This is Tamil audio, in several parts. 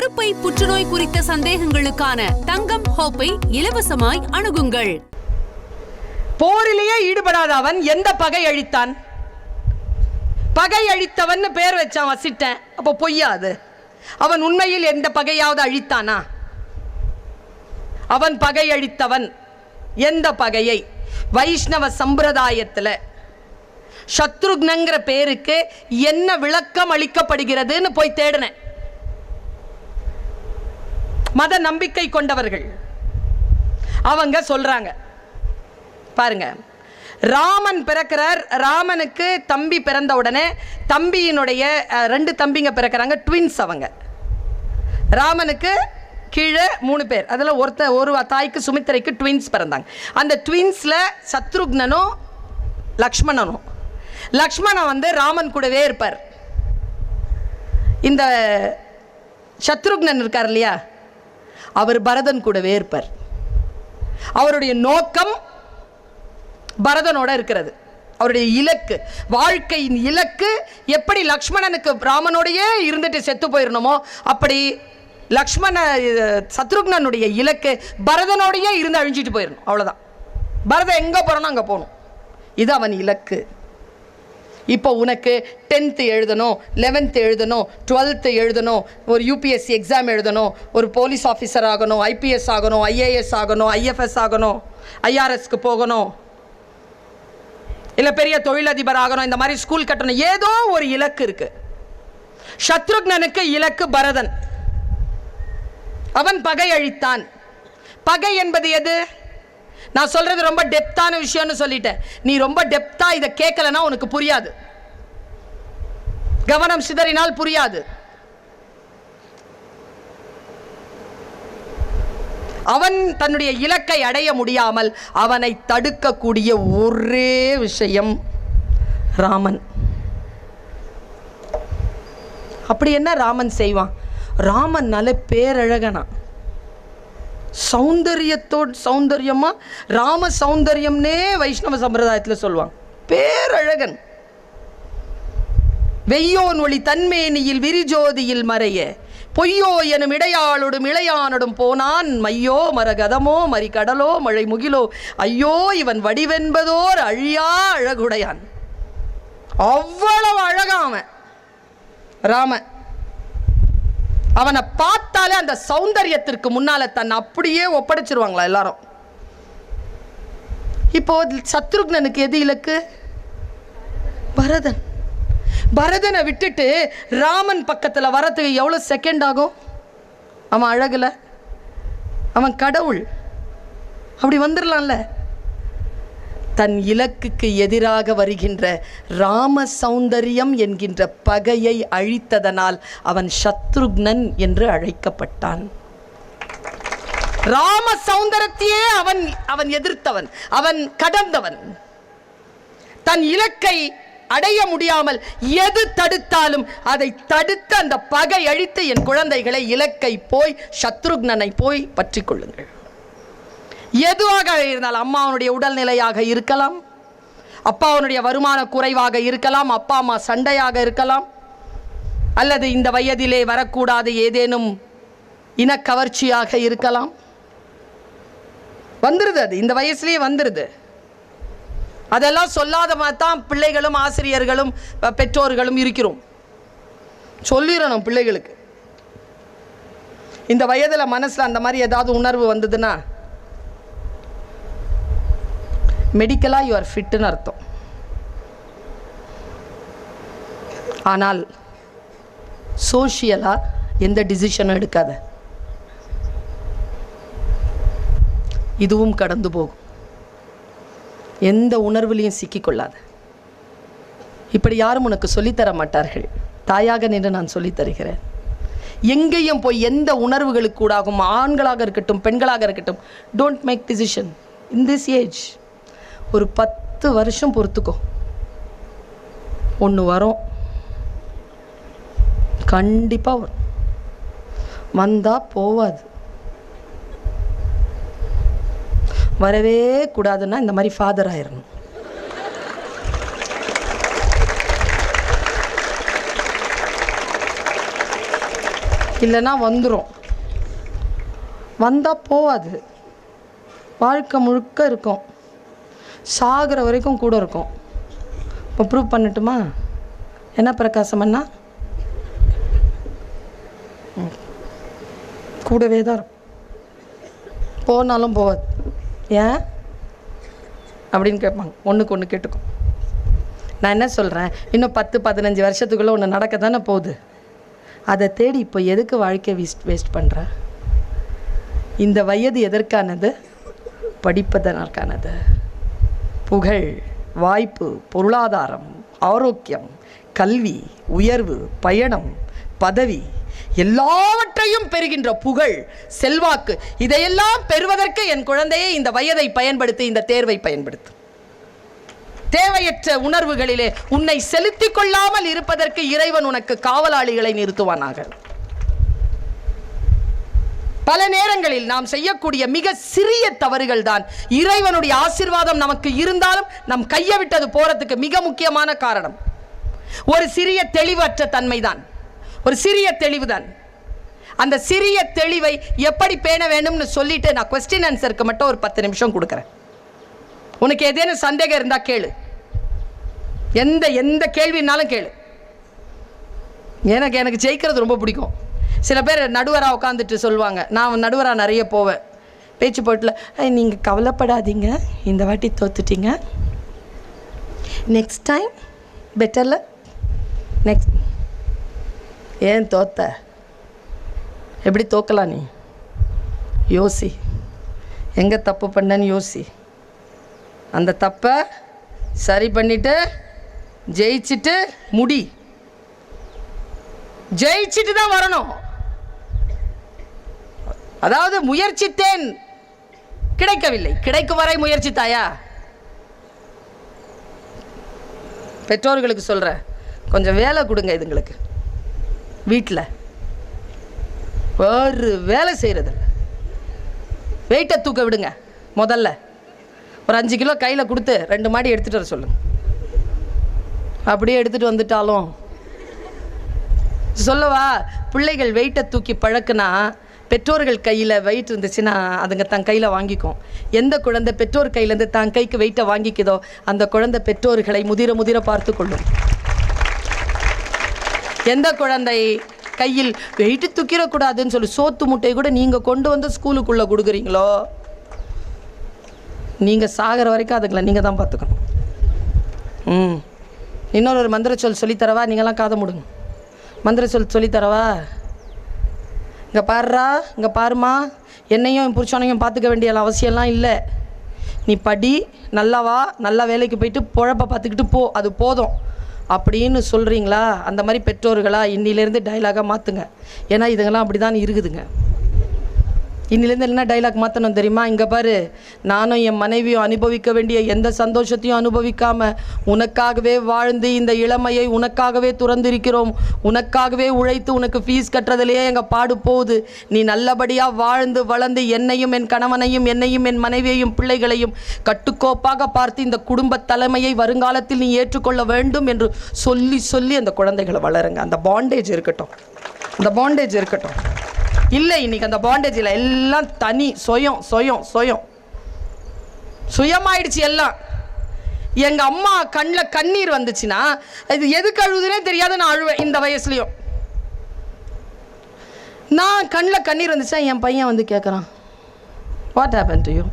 கருப்பை புற்றுநோய் குறித்த சந்தேகங்களுக்கான தங்கம் ஹோப்பை இலவசமாய் அணுகுங்கள். போரிலேயே ஈடுபடாத அவன் எந்த பகை அழித்தான்? பகை அழித்தவன் பேர் வச்சான் வசிட்டேன் அப்போ பொய்யா அது? அவன் உண்மையில் எந்த பகையாவது அழித்தானா? அவன் பகை அழித்தவன் எந்த பகையை? வைஷ்ணவ சம்பிரதாயத்தில் சத்ருக்னங்கிற பேருக்கு என்ன விளக்கம் அளிக்கப்படுகிறதுன்னு போய் தேடினேன். மத நம்பிக்கை கொண்டவர்கள். அவங்க சொல்றாங்க. பாருங்க. ராமன் பிறக்கிறார் ராமனுக்கு தம்பி பிறந்த உடனே தம்பியினுடைய ரெண்டு தம்பிங்க பிறக்கிறாங்க ட்வின்ஸ் அவங்க. ராமனுக்கு கீழே மூணு பேர். அதில் ஒருத்த ஒரு தாய்க்கு சுமித்திரைக்கு ட்வின்ஸ் பிறந்தாங்க. அந்த ட்வின்ஸில் சத்ருக்னனும் லக்ஷ்மணனும். லக்ஷ்மணன் வந்து ராமன் கூடவே இருப்பார். இந்த சத்ருக்னன் இருக்கார் இல்லையா? அவர் பரதன் கூடவே இருப்பார். அவருடைய நோக்கம் பரதனோட இருக்கிறது. அவருடைய இலக்கு வாழ்க்கையின் இலக்கு எப்படி லக்ஷ்மணனுக்கு ராமனோடையே இருந்துட்டு செத்து போயிடணுமோ அப்படி லக்ஷ்மண சத்ருக்னனுடைய இலக்கு பரதனோடையே இருந்து அழிஞ்சிட்டு போயிடணும் அவ்வளோதான் பரதன் எங்கே போகிறோன்னா அங்கே போகணும். இது அவன் இலக்கு. இப்போ உனக்கு டென்த்து எழுதணும் லெவன்த்து எழுதணும் டுவெல்த்து எழுதணும் ஒரு யூபிஎஸ்சி எக்ஸாம் எழுதணும் ஒரு போலீஸ் ஆஃபீஸர் ஆகணும் ஐபிஎஸ் ஆகணும் ஐஏஎஸ் ஆகணும் ஐஎஃப்எஸ் ஆகணும் ஐஆர்எஸ்க்கு போகணும். இல்லை பெரிய தொழிலதிபர் ஆகணும் இந்த மாதிரி ஸ்கூல் கட்டணும். ஏதோ ஒரு இலக்கு இருக்கு. சத்ருக்னனுக்கு இலக்கு பரதன். அவன் பகை அழித்தான் பகை என்பது எது? நான் சொல்றது ரொம்ப டெப்தான விஷயம்னு சொல்லிட்டேன். நீ ரொம்ப டெப்தா இதை கேட்கலன்னா உனக்கு புரியாது. கவனம் சிதறினால் புரியாது. அவன் தன்னுடைய இலக்கை அடைய முடியாமல் அவனை தடுக்கக்கூடிய ஒரே விஷயம் ராமன். அப்படி என்ன ராமன் செய்வான்? ராமன் நல்ல பேரழகனா? சௌந்தரியத்தோடு சௌந்தரியமாக ராம சௌந்தரியம்னே வைஷ்ணவ சம்பிரதாயத்தில் சொல்லுவாங்க. பேரழகன். வெய்யோன் ஒளி தன்மேனியில் விரிஜோதியில் மறைய. பொய்யோ எனும் இடையாளொடும் இளையானொடும் போனான் மையோ மரகதமோ மறிகடலோ மழை முகிலோ ஐயோ இவன் வடிவென்பதோர் அழியா அழகுடையான். அவ்வளவு அழகாம ராமன். அவனை பார்த்தாலே அந்த சௌந்தரியத்திற்கு முன்னால தன்னை அப்படியே ஒப்படைச்சிருவாங்களா எல்லாரும்? இப்போ சத்ருக்னனுக்கு எது இலக்கு? பரதன். பரதனை விட்டுட்டு ராமன் பக்கத்தில் வரத்துக்கு எவ்வளோ செகண்ட் ஆகும்? அவன் அழகுல. அவன் கடவுள். அப்படி வந்துடலாம்ல தன் இலக்குக்கு எதிராக வருகின்ற ராம சௌந்தரியம் என்கின்ற பகையை அழித்ததனால் அவன் சத்ருக்னன் என்று அழைக்கப்பட்டான். ராம சௌந்தரத்தையே அவன் அவன் எதிர்த்தவன் அவன் கடந்தவன். தன் இலக்கை அடைய முடியாமல் எது தடுத்தாலும் அதை தடுத்து அந்த பகை அழித்து என் குழந்தைகளை இலக்கை போய் சத்ருக்னனை போய் பற்றி கொள்ளுங்கள். எதுவாக இருந்தாலும் அம்மாவனுடைய உடல்நிலையாக இருக்கலாம். அப்பாவனுடைய வருமான குறைவாக இருக்கலாம். அப்பா அம்மா சண்டையாக இருக்கலாம். அல்லது இந்த வயதிலே வரக்கூடாத ஏதேனும் இனக்கவர்ச்சியாக இருக்கலாம். வந்துருது அது. இந்த வயசுலேயே வந்துருது. அதெல்லாம் சொல்லாத மாதிரி தான் பிள்ளைகளும் ஆசிரியர்களும் பெற்றோர்களும் இருக்கிறோம். சொல்லிடணும் பிள்ளைகளுக்கு. இந்த வயதில் மனசில் அந்த மாதிரி ஏதாவது உணர்வு வந்ததுன்னா மெடிக்கலாக யூ ஆர் ஃபிட்டுன்னு அர்த்தம். ஆனால் சோஷியலாக எந்த டிசிஷனும் எடுக்காத. இதுவும் கடந்து போகும். எந்த உணர்வுலையும் சிக்கிக்கொள்ளாத இப்படி யாரும் உனக்கு சொல்லித்தர மாட்டார்கள். தாயாக நின்று நான் சொல்லித் தருகிறேன். எங்கேயும் போய் எந்த உணர்வுகளுக்கு கூடாகும் ஆண்களாக இருக்கட்டும் பெண்களாக இருக்கட்டும் don't make decision in this age ஒரு பத்து வருஷம் பொறுத்துக்கோ. ஒன்று வரும். கண்டிப்பாக வரும். வந்தால் போவாது. வரவே கூடாதுன்னா இந்த மாதிரி ஃபாதர் ஆயிடணும் இல்லைன்னா வந்துடும் வந்தால் போகாது வாழ்க்கை முழுக்க இருக்கும். சாகிற வரைக்கும் கூட இருக்கும். இப்போ ப்ரூவ் பண்ணட்டுமா? என்ன பிரகாசம் அண்ணா? கூடவே தான் இருக்கும். போனாலும் போகாது ஏன்? அப்படின்னு கேட்பாங்க. ஒன்றுக்கு ஒன்று கேட்டுக்கும். நான் என்ன சொல்கிறேன் இன்னும் பத்து பதினஞ்சு வருஷத்துக்குள்ளே ஒன்று நடக்க தானே போகுது. அதை தேடி இப்போ எதுக்கு வாழ்க்கையை வேஸ்ட் வேஸ்ட் பண்ணுற இந்த வயது எதற்கானது? படிப்பதற்கானது. புகழ் வாய்ப்பு பொருளாதாரம் ஆரோக்கியம் கல்வி உயர்வு பயணம் பதவி எல்லாவற்றையும் பெறுகின்ற புகழ் செல்வாக்கு. இதையெல்லாம் பெறுவதற்கு என் குழந்தையை இந்த வயதை பயன்படுத்தி இந்த தேர்வை பயன்படுத்தும் தேவையற்ற உணர்வுகளிலே உன்னை செலுத்திக் கொள்ளாமல் இருப்பதற்கு இறைவன் உனக்கு காவலாளிகளை நிறுத்துவானாக. பல நேரங்களில் நாம் செய்யக்கூடிய மிக சிறிய தவறுகள் தான் இறைவனுடைய ஆசீர்வாதம் நமக்கு இருந்தாலும் நம் கையை விட்டது போறதுக்கு மிக முக்கியமான காரணம். ஒரு சிறிய தெளிவற்ற தன்மைதான். ஒரு சிறிய தெளிவுதான். அந்த சிறிய தெளிவை எப்படி பேண வேண்டும்னு சொல்லிட்டு நான் கொஸ்டின் ஆன்சருக்கு மட்டும் ஒரு பத்து நிமிஷம் கொடுக்குறேன். உனக்கு ஏதேனும் சந்தேகம் இருந்தால் கேளு. எந்த எந்த கேள்வினாலும் கேளு. எனக்கு எனக்கு ஜெயிக்கிறது ரொம்ப பிடிக்கும். சில பேர் நடுவராக உட்காந்துட்டு சொல்லுவாங்க. நான் நடுவராக நிறைய போவேன். பேச்சு போட்டில் நீங்கள் கவலைப்படாதீங்க. இந்த வாட்டி தோத்துட்டீங்க. நெக்ஸ்ட் டைம் பெட்டரில் நெக்ஸ்ட் ஏன் தோத்த? எப்படி தோக்கலாம் நீ? யோசி. எங்கே தப்பு பண்ணேன்னு யோசி. அந்த தப்பை சரி பண்ணிட்டு ஜெயிச்சுட்டு முடி. ஜெயிச்சுட்டு தான் வரணும். அதாவது முயற்சித்தேன். கிடைக்கவில்லை. கிடைக்கும் வரை முயற்சித்தாயா? பெற்றோர்களுக்கு சொல்கிறேன் கொஞ்சம் வேலை கொடுங்க இதுங்களுக்கு. வீட்டில் ஒரு வேலை செய்கிறது வெயிட்டை தூக்க விடுங்க. முதல்ல. ஒரு அஞ்சு கிலோ கையில் கொடுத்து ரெண்டு மாடி எடுத்துகிட்டு வர சொல்லுங்க. அப்படியே எடுத்துகிட்டு வந்துட்டாலும். சொல்லவா? பிள்ளைகள் வெயிட்டை தூக்கி பழக்குனா பெற்றோர்கள் கையில் வெயிட் இருந்துச்சுன்னா அதுங்க தன் கையில் வாங்கிக்கும். எந்த குழந்தை பெற்றோர் கையிலேருந்து தன் கைக்கு வெயிட்டை வாங்கிக்குதோ அந்த குழந்தை பெற்றோர்களை முதிர முதிர பார்த்து கொள்ளும். எந்த குழந்தை கையில் வெயிட்டு தூக்கிடக்கூடாதுன்னு சொல்லி சோத்து முட்டையை கூட நீங்கள் கொண்டு வந்து ஸ்கூலுக்குள்ளே கொடுக்குறீங்களோ நீங்கள் சாகிற வரைக்கும் அதுங்களை நீங்கள் தான் பார்த்துக்கணும். ம். இன்னொரு ஒரு மந்திர சொல் சொல்லித்தரவா நீங்களாம் காதை முடுங்க. மந்திர சொல் சொல்லித்தரவா இங்கே பாருறா இங்கே பாருமா என்னையும் என் புருஷனையும் பார்த்துக்க வேண்டிய அவசியம்லாம் இல்லை. நீ படி நல்லா வா நல்லா வேலைக்கு போயிட்டு பொழப்பை பார்த்துக்கிட்டு போ அது போதும். அப்படின்னு சொல்கிறீங்களா அந்த மாதிரி பெற்றோர்களாக இன்னிலேருந்து டைலாகாக மாற்றுங்க ஏன்னா இதுங்கெல்லாம் அப்படி தான் இருக்குதுங்க. இன்னிலேருந்து என்ன டைலாக் மாற்றணும் தெரியுமா? இங்கே பாரு நானும் என் மனைவியும் அனுபவிக்க வேண்டிய எந்த சந்தோஷத்தையும் அனுபவிக்காமல் உனக்காகவே வாழ்ந்து இந்த இளமையை உனக்காகவே துறந்திருக்கிறோம். உனக்காகவே உழைத்து உனக்கு ஃபீஸ் கட்டுறதுலையே எங்கள் பாடு போகுது. நீ நல்லபடியாக வாழ்ந்து வளர்ந்து என்னையும் என் கணவனையும் என்னையும் என் மனைவியையும் பிள்ளைகளையும் கட்டுக்கோப்பாக பார்த்து இந்த குடும்ப தலைமையை வருங்காலத்தில் நீ ஏற்றுக்கொள்ள வேண்டும் என்று சொல்லி சொல்லி அந்த குழந்தைகளை வளருங்க. அந்த பாண்டேஜ் இருக்கட்டும். அந்த பாண்டேஜ் இருக்கட்டும். இல்லை இன்னைக்கு அந்த பாண்டேஜில் எல்லாம் தனி சுயம் சுயம் சுயம். சுயமாயிடுச்சு எல்லாம். எங்கள் அம்மா கண்ணில் கண்ணீர் வந்துச்சுன்னா இது எதுக்கு அழுகுதுனே தெரியாத நான் அழுவேன் இந்த வயசுலையும். நான் கண்ணில் கண்ணீர் வந்துச்சா என் பையன் வந்து கேட்குறான் வாட் ஹேப்பன் டு யூ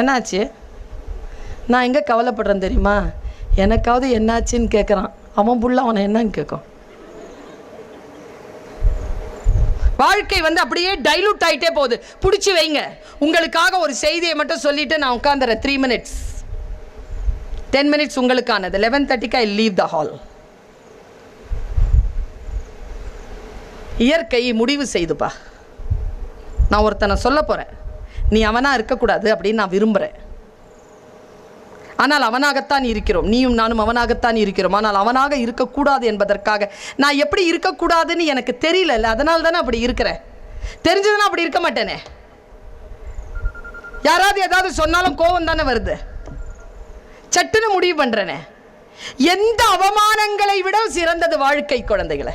என்னாச்சு? நான் எங்கே கவலைப்படுறேன் தெரியுமா? எனக்காவது என்னாச்சுன்னு கேட்குறான் அவன் புள்ள அவனை என்னன்னு கேட்கும் வாழ்க்கை வந்து அப்படியே டைலூட் ஆகிட்டே போகுது. பிடிச்சி வைங்க. உங்களுக்காக ஒரு செய்தியை மட்டும் சொல்லிட்டு நான் உட்காந்துறேன் த்ரீ மினிட்ஸ் டென் மினிட்ஸ் உங்களுக்கானது. லெவன் தேர்ட்டிக்கு ஐ லீவ் த ஹால் இயற்கை முடிவு செய்துப்பா. நான் ஒருத்தனை சொல்ல போகிறேன் நீ அவனாக இருக்கக்கூடாது அப்படின்னு நான் விரும்புகிறேன் ஆனால் அவனாகத்தான் இருக்கிறோம். நீயும் நானும் அவனாகத்தான் இருக்கிறோம். ஆனால் அவனாக இருக்கக்கூடாது என்பதற்காக நான் எப்படி இருக்கக்கூடாதுன்னு எனக்கு தெரியல அதனால தானே அப்படி இருக்கிறேன் தெரிஞ்சதுன்னா அப்படி இருக்க மாட்டேனே. யாராவது ஏதாவது சொன்னாலும் கோபம் தானே வருது. சட்டுன்னு முடிவு பண்ணுறேனே எந்த அவமானங்களை விட சிறந்தது வாழ்க்கை குழந்தைகளை.